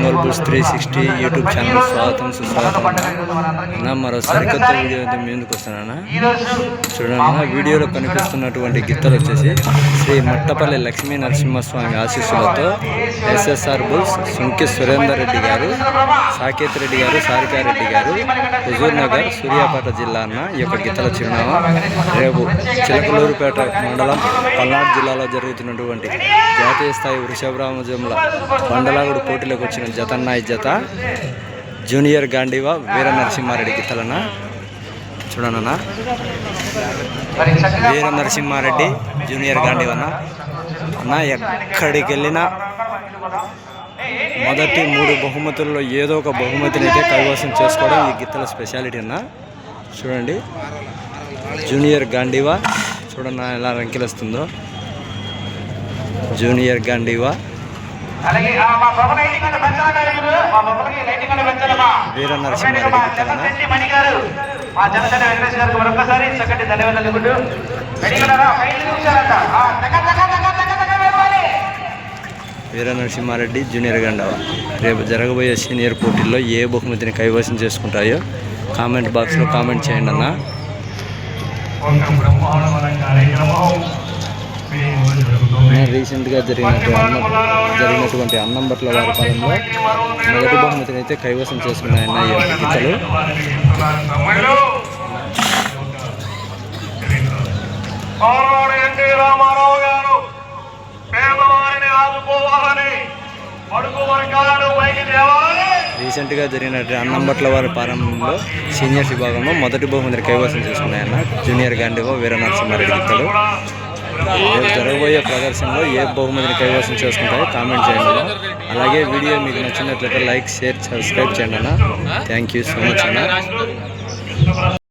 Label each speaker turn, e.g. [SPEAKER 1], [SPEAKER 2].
[SPEAKER 1] Ongole bulls three sixty YouTube channel స్వాగతం సుస్వాగతం. అన్న మరో సరికొత్త వీడియో అయితే మీ ముందుకు వస్తానన్న? చూడండి వీడియోలో కనిపిస్తున్నటువంటి గిత్తలు వచ్చేసి శ్రీ మట్టపల్లి లక్ష్మీ నరసింహస్వామి ఆశీస్సులతో ఎస్ఎస్ఆర్ బుల్స్ సుంకి సురేందర్ రెడ్డి గారు సాకేత్ రెడ్డి గారు సారికారెడ్డి గారు హుజూర్ నగర్ సూర్యాపేట జిల్లా అన్న ఈ యొక్క గిత్తల చిరునామా. రేపు చిలకలూరుపేట మండలం పల్నాడు జిల్లాలో జరుగుతున్నటువంటి జాతీయ స్థాయి వృషభరామజంల బండలాగుడు పోటీలోకి వచ్చిన జతన్నాయి జత. జూనియర్ గాంధీవా వీర నరసింహారెడ్డి తలన చూడనన్నా. వీర నరసింహారెడ్డి జూనియర్ గాంధీవన్న అన్న ఎక్కడికి వెళ్ళినా మొదటి మూడు బహుమతుల్లో ఏదో ఒక బహుమతిని అయితే కైవసం చేసుకోవడం ఈ గిత్తల స్పెషాలిటీ అన్న. చూడండి. జూనియర్ గాంధీవా చూడన్న ఎలా వెంకిలిస్తుందో జూనియర్ గాంధీవా
[SPEAKER 2] అలాగే ఆ మా బొమ్మల లైటింగ్ అంటే పెంచాలా మీరు మా బొమ్మలకి లైటింగ్ అంటే పెంచాలమ్మా.
[SPEAKER 1] వీర నరసింహారెడ్డి గిత్తలన
[SPEAKER 2] జనసేన మణి గారు. మా జనసేన వెంకటేష్ గారికి మరొకసారి చక్కటి ధన్యవాదాలు ఇవ్వడు రెడీగా ఐదు నిమిషాలంట. ఆ, టక, టక, టక, టక, టక వెళ్ళాలి.
[SPEAKER 1] వీర నరసింహారెడ్డి జూనియర్ గండవ. రేపు జరగబోయే సీనియర్ పోటీల్లో ఏ బహుమతిని కైవసం చేసుకుంటాయో కామెంట్ బాక్స్లో కామెంట్ చేయండి అన్న. రీసెంట్గా జరిగినటువంటి అన్నం జరిగినటువంటి అన్నం బట్ల వారి పాలనలో మొదటి బహుమతిని అయితే కైవసం చేసుకున్నాయన్న
[SPEAKER 2] ఎన్టీ రామారావు గారు పేదవారిని ఆదుకోవాలని అడుగు వర్గాలను పైకి తేవాలని
[SPEAKER 1] రీసెంట్గా జరిగినటువంటి అన్నం బట్ల వారి ప్రారంభంలో సీనియర్స్ విభాగంలో మొదటి బహుమతిని కైవసం చేసుకున్నాయన్న జూనియర్ గాంధీవో వీర నరసింహారెడ్డి గిత్తలు రాబోయే ప్రదర్శనలో ఏ బహుమతిని కైవసం చేసుకుంటారో కామెంట్ చేయండి అన్న. అలాగే వీడియో మీకు నచ్చినట్లయితే లైక్ షేర్ సబ్స్క్రైబ్ చేయండి అన్న థ్యాంక్ యూ సో మచ్ అన్న